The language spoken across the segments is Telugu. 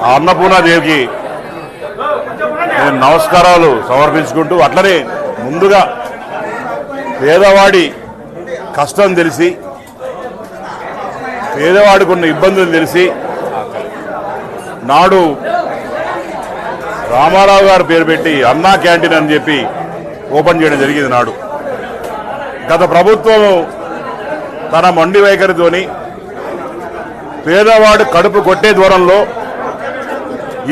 ఆ అన్నపూర్ణాదేవికి నేను నమస్కారాలు సమర్పించుకుంటూ అట్లనే ముందుగా పేదవాడి కష్టం తెలిసి పేదవాడికి ఉన్న ఇబ్బందులు తెలిసి నాడు రామారావు గారు పేరు పెట్టి అన్నా క్యాంటీన్ అని చెప్పి ఓపెన్ చేయడం జరిగింది నాడు. గత ప్రభుత్వం తన మొండి వైఖరితోని పేదవాడు కడుపు కొట్టే దూరంలో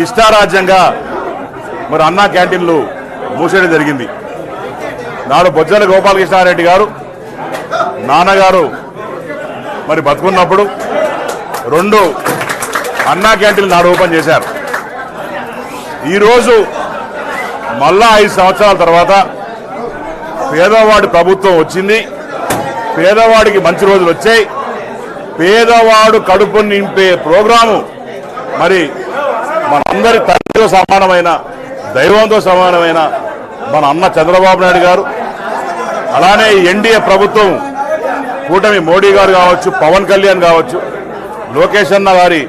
ఇష్టారాజ్యంగా మరి అన్నా క్యాంటీన్లు మూసేయడం జరిగింది. నాడు బొజ్జల గోపాలకృష్ణారెడ్డి గారు నాన్నగారు మరి బతుకున్నప్పుడు రెండు అన్నా క్యాంటీన్లు నాడు ఓపెన్ చేశారు. ఈరోజు మళ్ళా ఐదు సంవత్సరాల తర్వాత పేదవాడి ప్రభుత్వం వచ్చింది. పేదవాడికి మంచి రోజులు వచ్చాయి. పేదవాడు కడుపు నింపే ప్రోగ్రాము మరి మనందరి తండ్రితో సమానమైన దైవంతో సమానమైన మన అన్న చంద్రబాబు నాయుడు గారు అలానే ఎన్డీఏ ప్రభుత్వం కూటమి మోడీ గారు కావచ్చు పవన్ కళ్యాణ్ కావచ్చు లోకేష్ అన్న గారి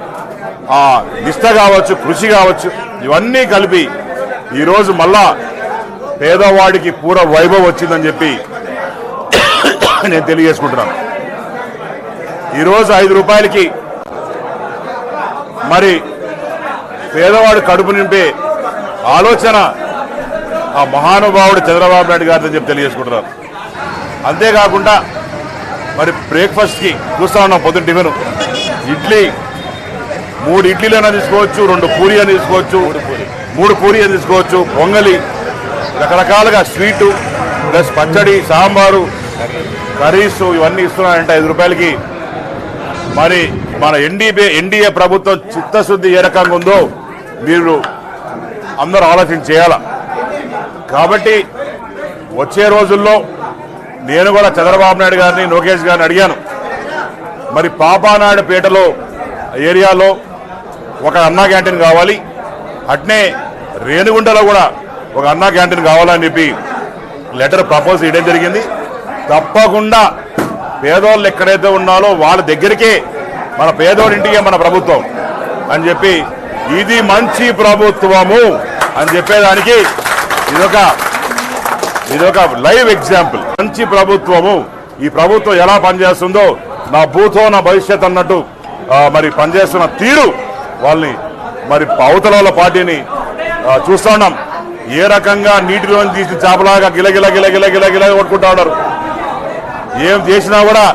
ఆ నిష్ట కావచ్చు కృషి కావచ్చు ఇవన్నీ కలిపి ఈరోజు మళ్ళా పేదవాడికి పూర వైభవం వచ్చిందని చెప్పి నేను తెలియజేసుకుంటున్నాను. ఈరోజు ఐదు రూపాయలకి మరి పేదవాడు కడుపు నింపే ఆలోచన ఆ మహానుభావుడు చంద్రబాబు నాయుడు గారిని చెప్పి తెలియజేసుకుంటున్నారు. అంతేకాకుండా మరి బ్రేక్ఫాస్ట్కి చూస్తా ఉన్నాం పొద్దున్న టిఫిన్. ఇడ్లీ మూడు ఇడ్లీలైనా తీసుకోవచ్చు రెండు పూరి అని తీసుకోవచ్చు మూడు పూరి. అని తీసుకోవచ్చు పొంగలి రకరకాలుగా స్వీటు ప్లస్ పచ్చడి సాంబారు కర్రీస్ ఇవన్నీ ఇస్తున్నారంటే ఐదు రూపాయలకి. మరి మన ఎన్డీఏ ఎన్డీఏ ప్రభుత్వం చిత్తశుద్ధి ఏ రకంగా ఉందో మీరు అందరూ ఆలోచన చేయాల? కాబట్టి వచ్చే రోజుల్లో నేను కూడా చంద్రబాబు నాయుడు గారిని లోకేష్ గారిని అడిగాను. మరి పాపానాయుడుపేటలో ఏరియాలో ఒక అన్నా క్యాంటీన్ కావాలి. అట్నే రేణుగుంటలో కూడా ఒక అన్నా క్యాంటీన్ కావాలని చెప్పి లెటర్ ప్రపోజ్ చేయడం జరిగింది. తప్పకుండా పేదోళ్ళు ఎక్కడైతే ఉన్నారో వాళ్ళ దగ్గరికే మన పేదోడింటికే మన ప్రభుత్వం అని చెప్పి ఇది మంచి ప్రభుత్వము అని చెప్పేదానికి ఇదొక ఇదొక లైవ్ ఎగ్జాంపుల్. మంచి ప్రభుత్వము. ఈ ప్రభుత్వం ఎలా పనిచేస్తుందో నా భూతో నా భవిష్యత్ అన్నట్టు మరి పనిచేస్తున్న తీరు వాళ్ళని మరి అవతల పార్టీని ఆ, చూస్తా ఉన్నాం. ఏ రకంగా నీటిలో తీసి చేపలాగా గిలగిల గిల గిల గిల గిల కొట్టుకుంటా ఉన్నారు. ఏం చేసినా కూడా